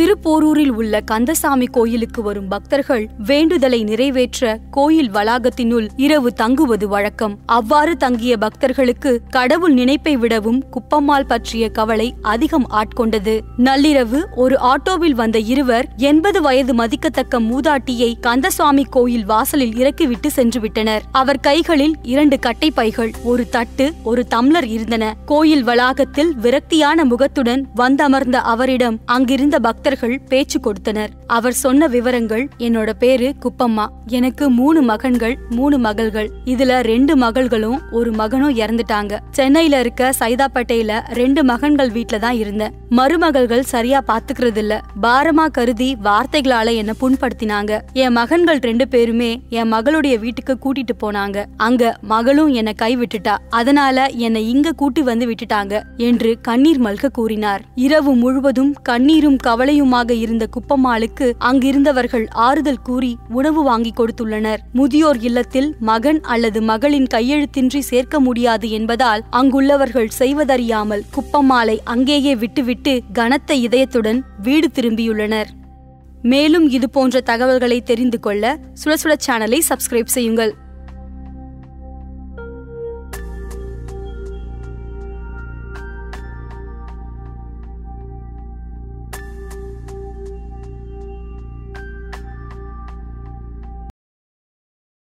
திருப்போரூரில் உள்ள கந்தசாமி கோயிலுக்கு வரும் பக்தர்கள் வேண்டுதலை நிறைவேற்ற கோயில் வளாகத்தினுள் இரவு தங்குவது வழக்கம். அவ்வாறு தங்கிய பக்தர்களுக்கு கடவுள் நினைப்பை விடவும் குப்பம்மாள் பற்றிய கவலை அதிகம் ஆட்கொண்டது. நள்ளிரவு ஒரு ஆட்டோவில் வந்த இருவர் எண்பது வயது மதிக்கத்தக்க மூதாட்டியை கந்தசுவாமி கோயில் வாசலில் இறக்கிவிட்டு சென்றுவிட்டனர். அவர் கைகளில் இரண்டு கட்டை பைகள் ஒரு தட்டு ஒரு தம்ளர் இருந்தன. கோயில் வளாகத்தில் விரக்தியான முகத்துடன் வந்தமர்ந்த அவரிடம் அங்கிருந்த பக்தர்கள் பேச்சு கொடுத்தனர். அவர் சொன்ன விவரங்கள் என்னோட பேரு குப்பம்மா. எனக்கு மூணு மகன்கள் மூணு மகள்கள். இதுல ரெண்டு மகள்களும் ஒரு மகனும் இறந்துட்டாங்க. சென்னையில இருக்க சைதாப்பேட்டையில ரெண்டு மகன்கள் வீட்ல தான் இருந்தேன். மருமகள்கள் சரியா பாத்துக்கிறது இல்ல பாரமா கருதி வார்த்தைகளால என்ன புண்படுத்தினாங்க. என் மகன்கள் ரெண்டு பேருமே என் மகளுடைய வீட்டுக்கு கூட்டிட்டு போனாங்க. அங்க மகளும் என்னை கை விட்டுட்டா அதனால என்னை இங்க கூட்டி வந்து விட்டுட்டாங்க என்று கண்ணீர் மல்க கூறினார். இரவு முழுவதும் கண்ணீரும் கவலையும் கவலையுமாக இருந்த குப்பம்மாளுக்கு அங்கிருந்தவர்கள் ஆறுதல் கூறி உணவு வாங்கி கொடுத்துள்ளனர். முதியோர் இல்லத்தில் மகன் அல்லது மகளின் கையெழுத்தின்றி சேர்க்க முடியாது என்பதால் அங்குள்ளவர்கள் செய்வதறியாமல் குப்பம்மாளை அங்கேயே விட்டுவிட்டு கனத்த இதயத்துடன் வீடு திரும்பியுள்ளனர். மேலும் இது போன்ற தகவல்களை தெரிந்து கொள்ள சுழசுழ சேனலை சப்ஸ்கிரைப் செய்யுங்கள்.